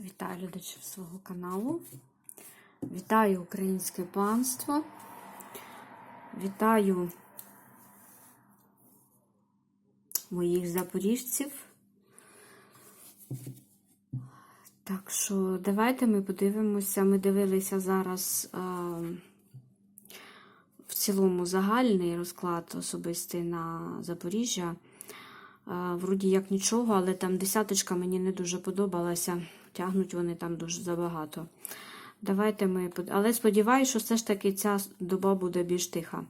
Вітаю глядачів свого каналу. Вітаю українське панство. Вітаю моїх запоріжців. Так що давайте ми подивимося. Ми дивилися зараз а, в цілому загальний розклад особистий на Запоріжжя. А, Вроді як нічого, але там десяточка мені не дуже подобалася. Тягнуть вони там дуже забагато. Давайте ми. Але сподіваюся, що все ж таки ця доба буде більш тиха.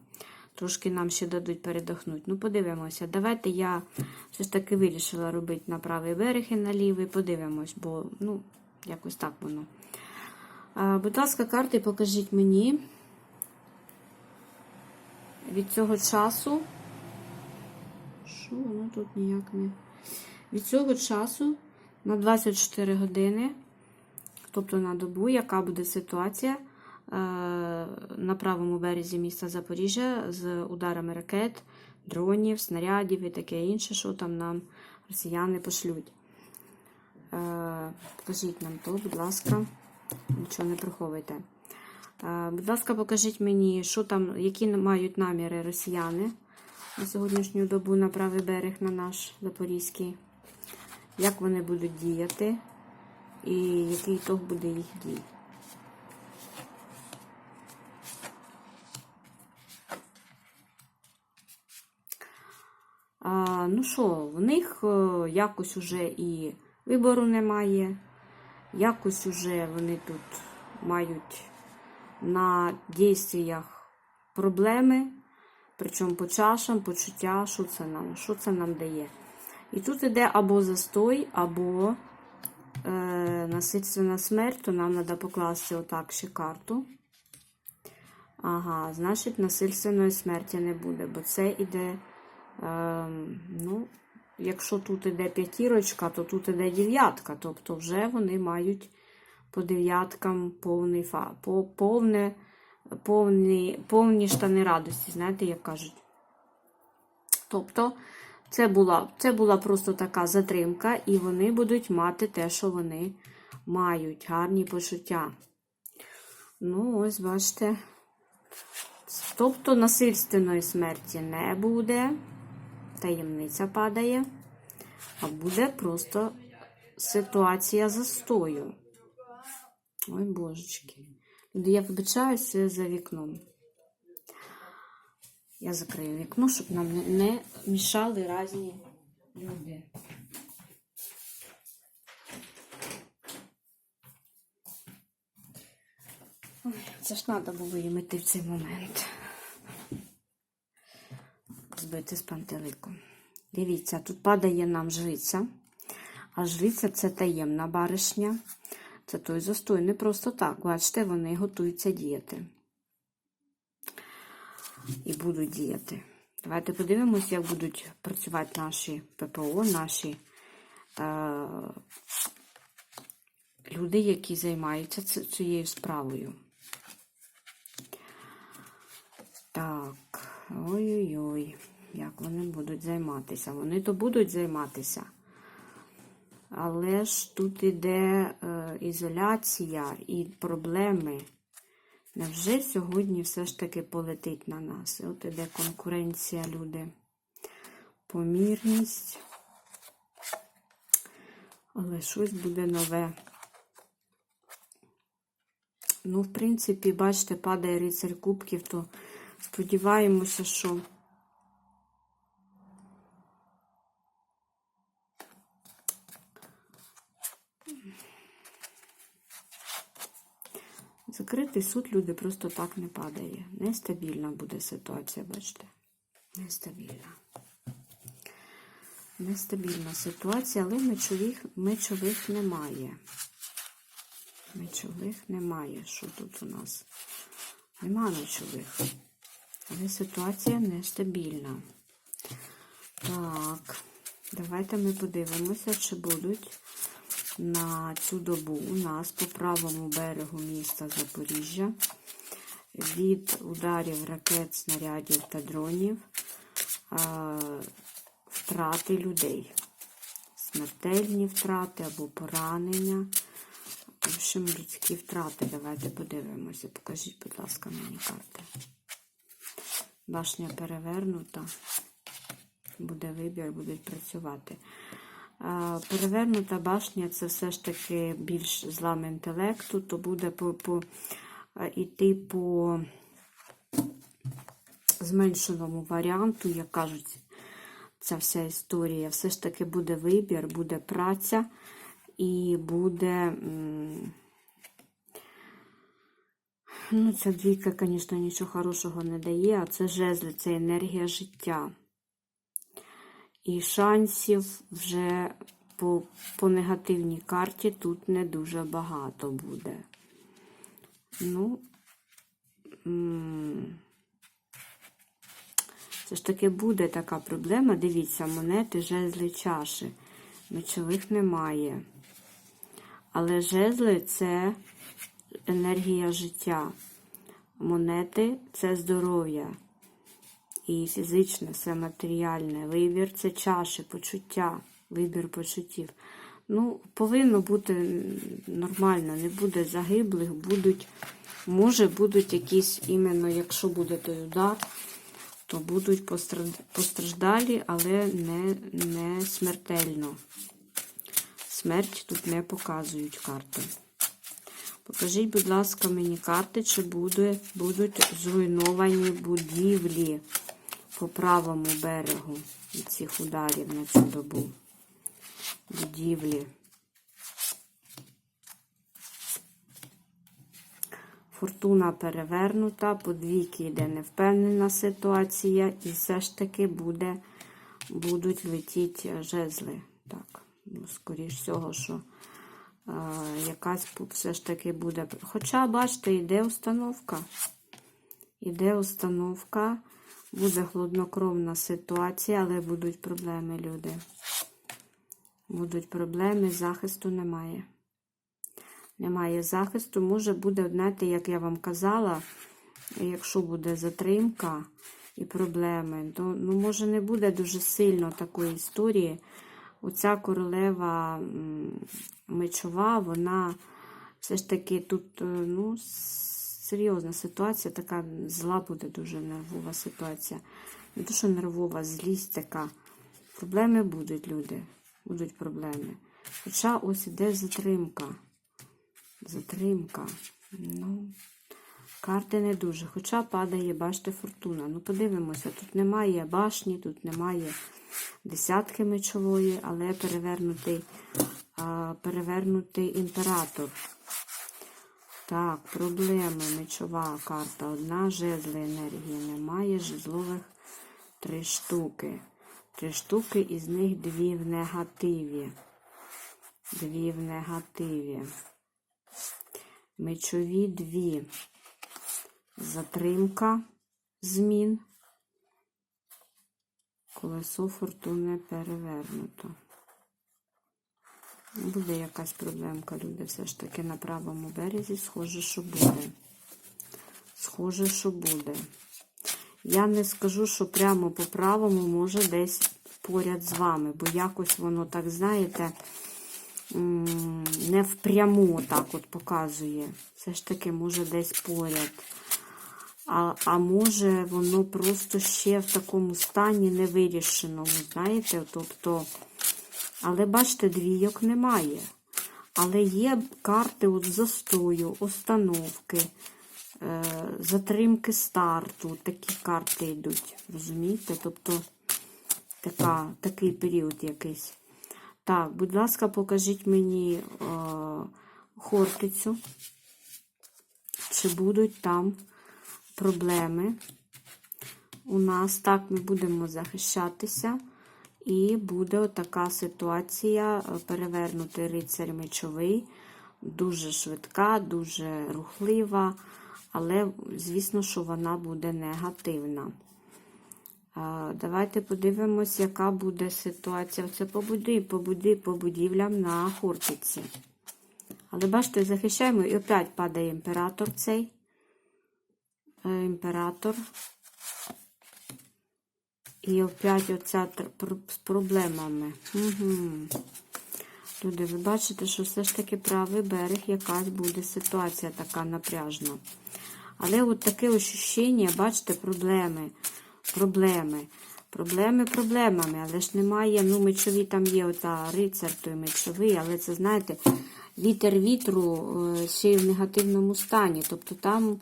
Трошки нам ще дадуть передохнути. Ну, подивимося. Давайте я все ж таки вирішила робити на правий берег і на лівий. Подивимось, бо ну, якось так воно. А, будь ласка, карти покажіть мені від цього часу. Що воно тут ніяк не. Від цього часу на 24 години, тобто на добу, яка буде ситуація е, на правому березі міста Запоріжжя з ударами ракет, дронів, снарядів і таке інше, що там нам росіяни пошлють. Е, Покажіть нам то, будь ласка, нічого не приховуйте. Е, Будь ласка, покажіть мені, що там, які мають наміри росіяни на сьогоднішню добу на правий берег на наш Запорізький. Як вони будуть діяти, і який ітог буде їх дій. А, ну що, в них е, якось уже і вибору немає, якось уже вони тут мають на дійствіях проблеми, причому по чашам, почуття, що це нам, що це нам дає. І тут іде або застой, або е, насильственна смерть, то нам треба покласти отак ще карту. Ага, значить, насильственної смерті не буде, бо це іде, е, ну, якщо тут іде п'ятірочка, то тут іде дев'ятка. Тобто вже вони мають по дев'яткам повний фа, по, повне, повні, повні штани радості, знаєте, як кажуть. Тобто, це була, це була просто така затримка, і вони будуть мати те, що вони мають, гарні почуття. Ну, ось, бачите. Тобто насильственної смерті не буде, таємниця падає, а буде просто ситуація застою. Ой, божечки. Я вибачаюся за вікном. Я закрию вікно, щоб нам не, мішали різні люди. Це ж треба було їм в цей момент. Збити з пантелику. Дивіться, тут падає нам жриця. А жриця це таємна баришня. Це той застой. Не просто так. Бачите, вони готуються діяти. І будуть діяти. Давайте подивимось, як будуть працювати наші ППО, наші е, люди, які займаються цією справою. Так, ой-ой-ой, як вони будуть займатися? Вони то будуть займатися. Але ж тут іде е, ізоляція і проблеми. Невже сьогодні все ж таки полетить на нас? І От іде конкуренція, люди. Помірність. Але щось буде нове. Ну, в принципі, бачите, падає рицарь кубків, то сподіваємося, що закритий суд люди просто так не падає. Нестабільна буде ситуація, бачите? Нестабільна. Нестабільна ситуація, але мечових, мечових немає. Мечових немає. Що тут у нас? Нема мечових. Але ситуація нестабільна. Так, давайте ми подивимося, чи будуть на цю добу у нас по правому берегу міста Запоріжжя від ударів ракет, снарядів та дронів а, втрати людей. Смертельні втрати або поранення. В общем, людські втрати. Давайте подивимося. Покажіть, будь ласка, мені карти. Башня перевернута. Буде вибір, будуть працювати. Перевернута башня це все ж таки більш злам інтелекту, то буде по, по, іти по зменшеному варіанту, як кажуть, ця вся історія. Все ж таки буде вибір, буде праця і буде. Ну, ця двійка, звісно, нічого хорошого не дає, а це жезли, це енергія життя. І шансів вже по, по негативній карті тут не дуже багато буде. Ну, це ж таки буде така проблема. Дивіться, монети, жезли, чаші. Мечових немає. Але жезли це енергія життя. Монети це здоров'я. І фізичне, все матеріальне. Вибір це чаші, почуття, вибір почуттів. Ну, повинно бути нормально, не буде загиблих, будуть, може, будуть якісь, іменно, якщо буде той удар, то будуть постраждалі, але не, не смертельно. Смерть тут не показують карти. Покажіть, будь ласка, мені карти, чи буде, будуть зруйновані будівлі по правому берегу від цих ударів на цю добу. Будівлі. Фортуна перевернута, по двійки йде невпевнена ситуація, і все ж таки буде, будуть летіти жезли. Так, ну, скоріш всього, що е, якась все ж таки буде. Хоча, бачите, йде установка. Іде установка, буде хладнокровна ситуація, але будуть проблеми, люди. Будуть проблеми, захисту немає. Немає захисту. Може буде, знаєте, як я вам казала, якщо буде затримка і проблеми, то ну, може не буде дуже сильно такої історії. Оця королева мечова, вона все ж таки тут, е, ну, серйозна ситуація, така зла буде дуже нервова ситуація. Не то, що нервова, злість така. Проблеми будуть, люди. Будуть проблеми. Хоча ось іде затримка. Затримка. Ну, карти не дуже. Хоча падає, бачите, фортуна. Ну, подивимося, тут немає башні, тут немає десятки мечової, але перевернутий, перевернутий імператор. Так, проблеми. Мечова карта. Одна жезли енергії немає, жезлових три штуки. Три штуки, із них дві в негативі. Дві в негативі. Мечові дві. Затримка змін. Колесо фортуни перевернуто. Буде якась проблемка, люди, все ж таки на правому березі. Схоже, що буде. Схоже, що буде. Я не скажу, що прямо по правому може десь поряд з вами, бо якось воно так, знаєте, не впряму так от показує. Все ж таки, може десь поряд. А, а може воно просто ще в такому стані невирішеному, знаєте, тобто, але бачите, двійок немає. Але є карти от застою, установки, е, затримки старту, такі карти йдуть, розумієте? Тобто така, такий період якийсь. Так, будь ласка, покажіть мені е, Хортицю, чи будуть там проблеми. У нас так ми будемо захищатися, і буде така ситуація: е, перевернутий рицарь мечовий, дуже швидка, дуже рухлива, але, звісно, що вона буде негативна. Давайте подивимось, яка буде ситуація. Це по, буді, по, будівлям на Хортиці. Але бачите, захищаємо, і опять падає імператор цей. Е, Імператор. І опять оця з проблемами. Угу. Люди, ви бачите, що все ж таки правий берег, якась буде ситуація така напряжна. Але от таке ощущення, бачите, проблеми, проблеми, проблеми проблемами, але ж немає, ну, мечові там є ота рицар той мечовий, але це, знаєте, вітер вітру е, ще й в негативному стані. Тобто там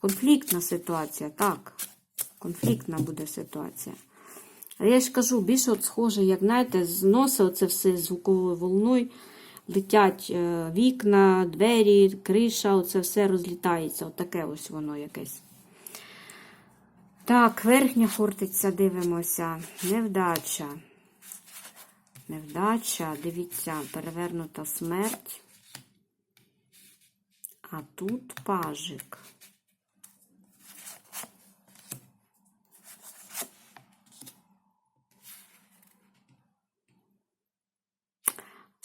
конфліктна ситуація, так, конфліктна буде ситуація. Я ж кажу, більше от схоже, як знаєте, зносить оце все звуковою волною, летять е, вікна, двері, криша, оце все розлітається. Отаке ось воно якесь. Так, верхня фортеця дивимося. Невдача. Невдача, дивіться, перевернута смерть. А тут пажик.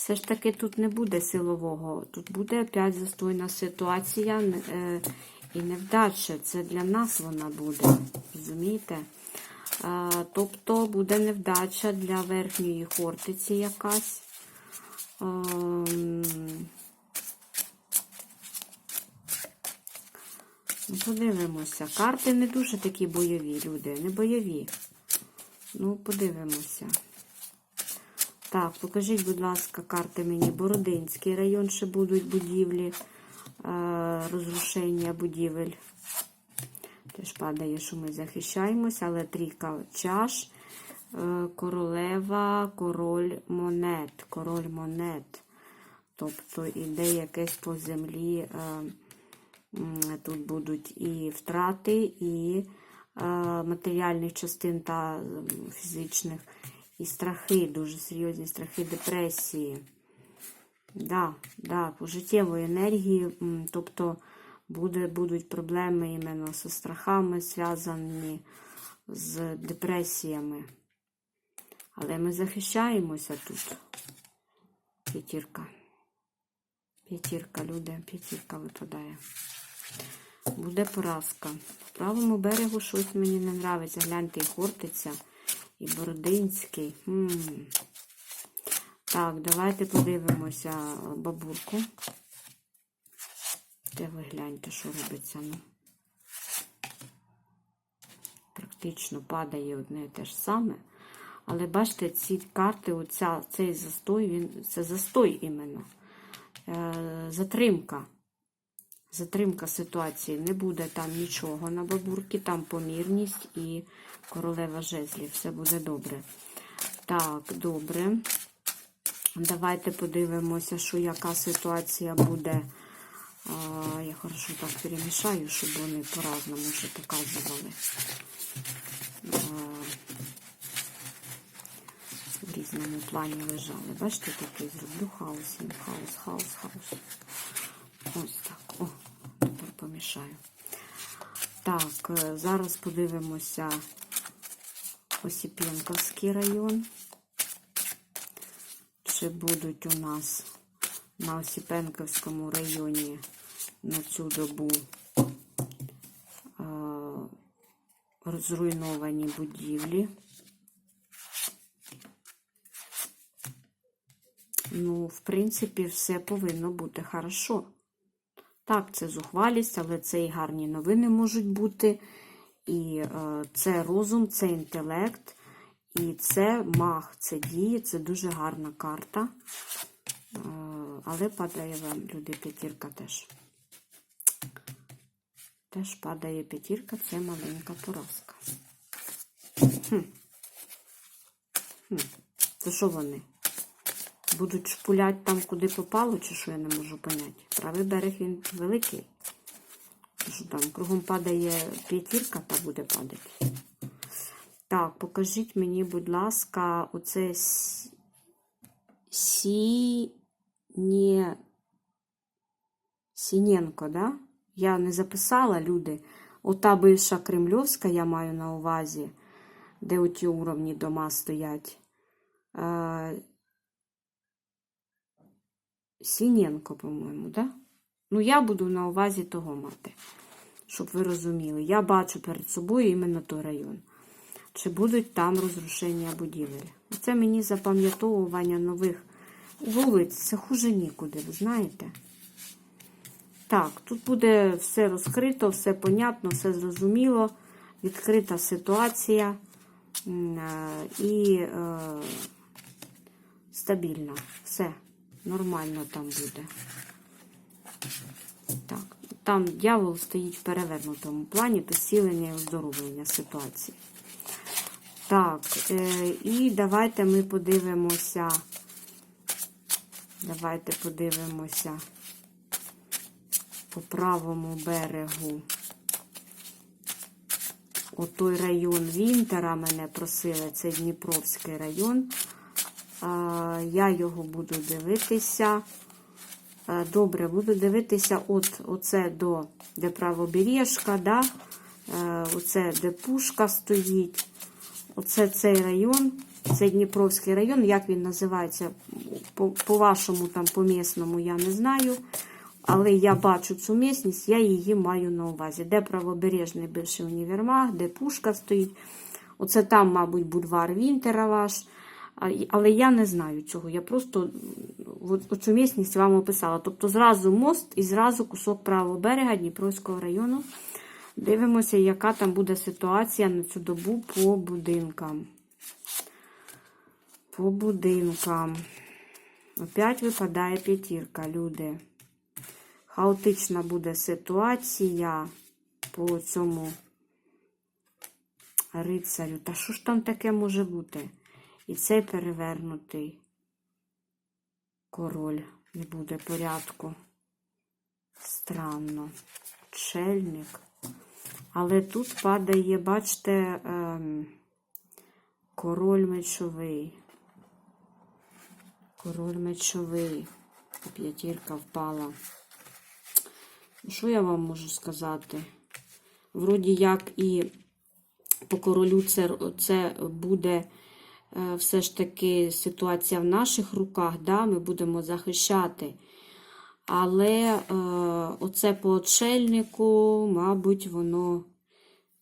Все ж таки тут не буде силового, тут буде опять застойна ситуація е, і невдача. Це для нас вона буде. Розумієте? Тобто буде невдача для верхньої хортиці якась. Ну, подивимося. Карти не дуже такі бойові, люди, не бойові. Ну, подивимося. Так, покажіть, будь ласка, карти мені. Бородинський район, ще будуть будівлі, е, розрушення будівель. Теж падає, що ми захищаємося, але трійка чаш, е, королева, король монет. Король монет. Тобто іде якесь по землі. Е, тут будуть і втрати, і матеріальних частин та фізичних. І страхи, дуже серйозні страхи, депресії. Да, да, по життєвої енергії, тобто буде, будуть проблеми іменно зі страхами, зв'язані з депресіями. Але ми захищаємося тут. П'ятірка. П'ятірка, люди, п'ятірка випадає. Буде поразка. В правому берегу щось мені не нравиться. Гляньте, і Хортиця. І Бородинський. М. Так, давайте подивимося бабурку. Де ви гляньте, що робиться. Ну. Практично падає одне і те ж саме. Але бачите, ці карти, оця, цей застой, він, це застой іменно. Е, затримка. Затримка ситуації. Не буде там нічого на бабурки, там помірність і королева жезлів. Все буде добре. Так, добре. Давайте подивимося, що яка ситуація буде. А, я хорошо так перемішаю, щоб вони по-разному вже показували. В різному плані лежали. Бачите, такий зроблю хаос, хаос, хаос, хаос. Ось так. Помішаю. Так, е, зараз подивимося Осіп'янковський район. Чи будуть у нас на Осіпенківському районі на цю добу е, зруйновані будівлі? Ну, в принципі, все повинно бути хорошо. Так, це зухвалість, але це і гарні новини можуть бути. І е, це розум, це інтелект, і це маг, це дії, це дуже гарна карта. Е, але падає вам люди п'ятірка теж. Теж падає п'ятірка, це маленька поразка. Хм. Хм. То що вони? Будуть шпулять там, куди попало, чи що я не можу поняти. Правий берег він великий. Що там кругом падає п'ятірка, та буде падати. Так, покажіть мені, будь ласка, оце с- Сіні... Сіненко, да? Я не записала, люди. Ота бивша Кремльовська, я маю на увазі, де оті уровні дома стоять. Сіненко, по-моєму, да? Ну, я буду на увазі того мати, щоб ви розуміли. Я бачу перед собою іменно той район. Чи будуть там розрушення будівель? Це мені запам'ятовування нових вулиці, це хуже нікуди, ви знаєте. Так, тут буде все розкрито, все понятно, все зрозуміло, відкрита ситуація е, і е, стабільна. Все нормально там буде. Так, там дьявол стоїть в перевернутому плані підсилення і оздоровлення ситуації. Так, е, і давайте ми подивимося. Давайте подивимося по правому берегу. Отой район Вінтера мене просили, це Дніпровський район. Я його буду дивитися. Добре, буду дивитися от оце до де правобережка, да? Е, оце де пушка стоїть. Оце цей район, це Дніпровський район, як він називається, по- по-вашому, там, по-місному, я не знаю. Але я бачу цю місність, я її маю на увазі. Де правобережний бивший універмаг, де пушка стоїть. Оце там, мабуть, бульвар Вінтера ваш. Але я не знаю цього. Я просто оцю місність вам описала. Тобто зразу мост і зразу кусок правого берега Дніпровського району. Дивимося, яка там буде ситуація на цю добу по будинкам. По будинкам. Опять випадає п'ятірка, люди. Хаотична буде ситуація по цьому рицарю. Та що ж там таке може бути? І цей перевернутий король не буде порядку. Странно. Чельник. Але тут падає, бачите, ем, король мечовий. Король мечовий. П'ятірка впала. Що я вам можу сказати? Вроді як і по королю це, це буде все ж таки ситуація в наших руках, да? ми будемо захищати. Але е, оце по отшельнику, мабуть, воно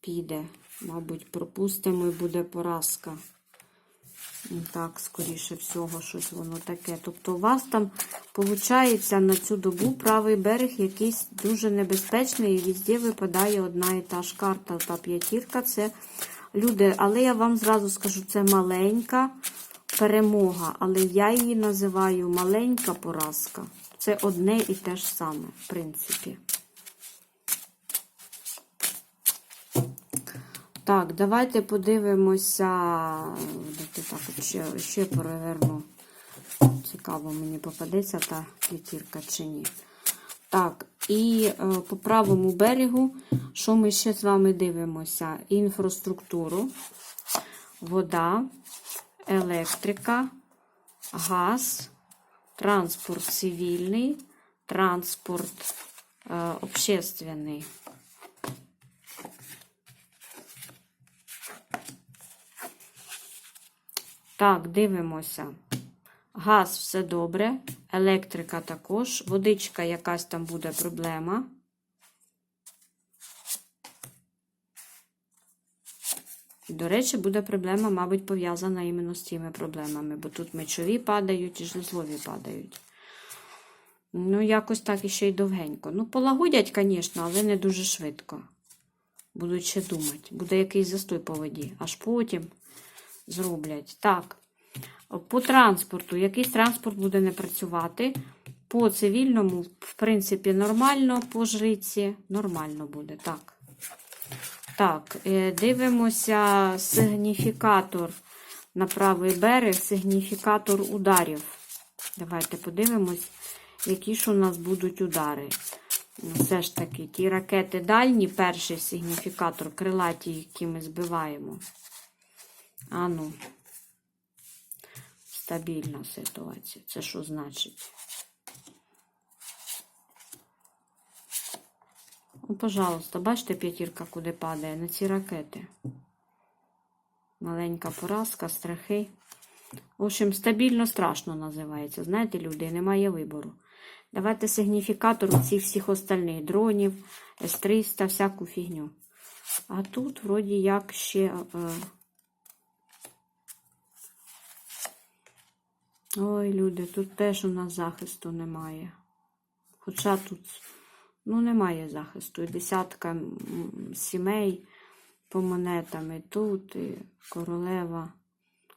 піде. Мабуть, пропустимо і буде поразка. Ну, Так, скоріше всього, щось воно таке. Тобто у вас там, виходить, на цю добу правий берег якийсь дуже небезпечний, і везде випадає одна і та ж карта, та п'ятірка. Це люди, але я вам зразу скажу, це маленька перемога, але я її називаю маленька поразка. Це одне і те ж саме, в принципі. Так, давайте подивимося. Так, ще, ще переверну. Цікаво, мені попадеться та п'ятірка чи ні. Так, і е, по правому берегу, що ми ще з вами дивимося? Інфраструктуру, вода, електрика, газ, транспорт цивільний, транспорт е, общественний. Так, дивимося. Газ все добре, електрика також, водичка якась там буде проблема. До речі, буде проблема, мабуть, пов'язана іменно з цими проблемами, бо тут мечові падають і жезлові падають. Ну, якось так іще й довгенько. Ну, полагодять, звісно, але не дуже швидко. Будуть ще думати. Буде якийсь застой по воді, аж потім зроблять. Так. По транспорту. Якийсь транспорт буде не працювати. По цивільному, в принципі, нормально, по жриці нормально буде. Так. Так, е, дивимося сигніфікатор на правий берег, сигніфікатор ударів. Давайте подивимось, які ж у нас будуть удари. Ну, Все ж таки, ті ракети дальні, перший сигніфікатор, крилаті, які ми збиваємо. А ну, стабільна ситуація. Це що значить? О, пожалуйста, бачите, п'ятірка куди падає на ці ракети. Маленька поразка, страхи. В общем, стабільно страшно називається. Знаєте, люди, немає вибору. Давайте сигніфікатор цих всіх остальних дронів, С-300, всяку фігню. А тут, вроді, як ще. Е, Ой, люди, тут теж у нас захисту немає. Хоча тут ну, немає захисту. Десятка сімей по монетам і тут, і королева,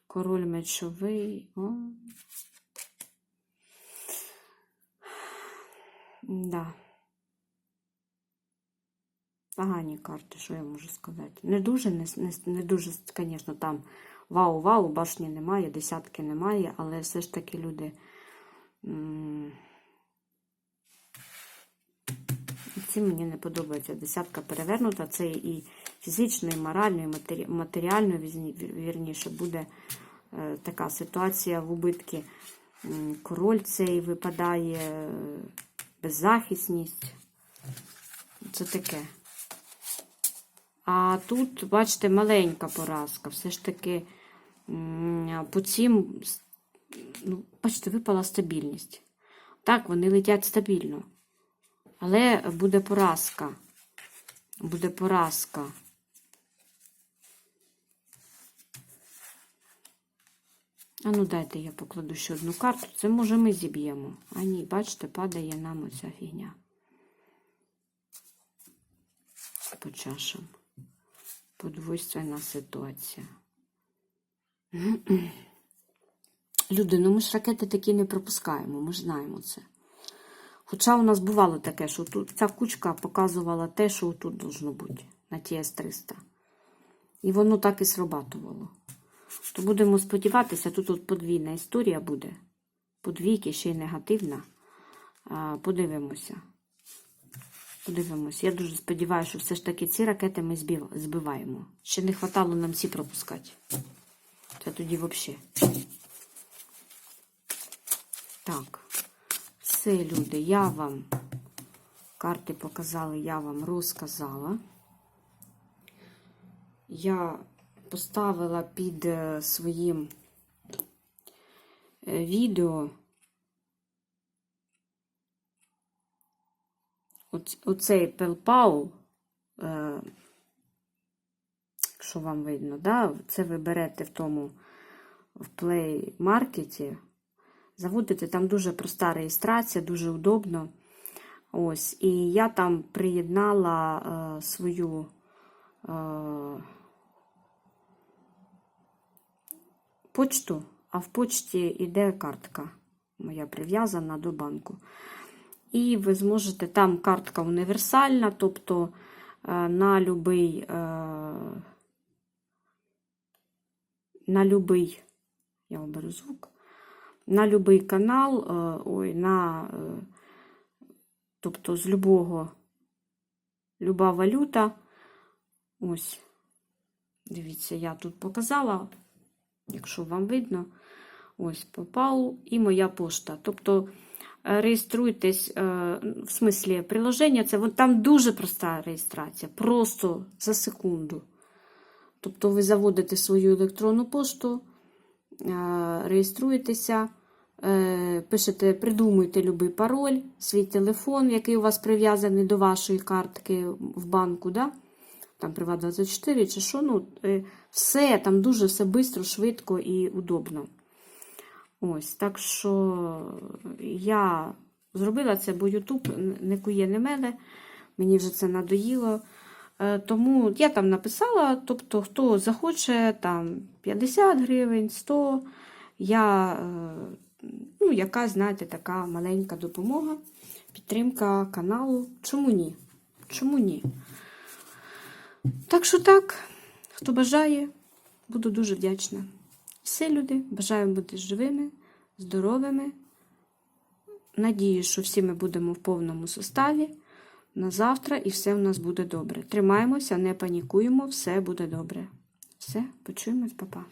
король мечовий. О. Да. Погані карти, що я можу сказати. Не дуже, не, не, не дуже, звісно, там вау-вау, башні немає, десятки немає, але все ж таки люди. Ці мені не подобається. Десятка перевернута, це і фізично, і морально, і матеріально, вірніше, буде е, така ситуація в убитки. Король цей випадає, е, беззахисність. Це таке. А тут, бачите, маленька поразка. Все ж таки по ну, бачите, випала стабільність. Так, вони летять стабільно. Але буде поразка. Буде поразка. А ну дайте я покладу ще одну карту. Це може ми зіб'ємо. А ні, бачите, падає нам оця фігня. По чашам. Подвойственна ситуація. Люди, ну ми ж ракети такі не пропускаємо, ми ж знаємо це. Хоча у нас бувало таке, що тут ця кучка показувала те, що тут должно бути на ТС-300. І воно так і срабатувало. То будемо сподіватися, тут от подвійна історія буде. Подвійки, ще й негативна. Подивимося. Подивимося. Я дуже сподіваюся, що все ж таки ці ракети ми збиваємо. Ще не хватало нам ці пропускати. Це тоді взагалі. Так. Все, люди, я вам карти показали, я вам розказала. Я поставила під е, своїм е, відео оц- оцей пелпау, е, якщо вам видно, да? це ви берете в тому в Play Market, заводите, там дуже проста реєстрація, дуже удобно. Ось, і я там приєднала е, свою е, почту, а в почті йде картка моя прив'язана до банку. І ви зможете, там картка універсальна, тобто е, на любий, е, на любий, я оберу звук, на любий канал, е, ой, на, е, тобто з любого, люба валюта. Ось, дивіться, я тут показала, якщо вам видно, ось PayPal і моя пошта. Тобто е, реєструйтесь, в смислі приложення, це там дуже проста реєстрація, просто за секунду. Тобто ви заводите свою електронну пошту, е, реєструєтеся, е, пишете, придумуєте любий пароль, свій телефон, який у вас прив'язаний до вашої картки в банку. Да? Там Приват24 чи що, ну, е, все там дуже все швидко, швидко і удобно. Ось, так що я зробила це, бо Ютуб не кує, не меле. Мені вже це надоїло. Е, Тому я там написала, тобто, хто захоче там 50 гривень, 100, я, е, ну, якась, знаєте, така маленька допомога, підтримка каналу. Чому ні? Чому ні? Так що так, хто бажає, буду дуже вдячна. Все, люди, бажаю бути живими, здоровими. Надію, що всі ми будемо в повному составі на завтра і все у нас буде добре. Тримаємося, не панікуємо, все буде добре. Все, почуємось, папа.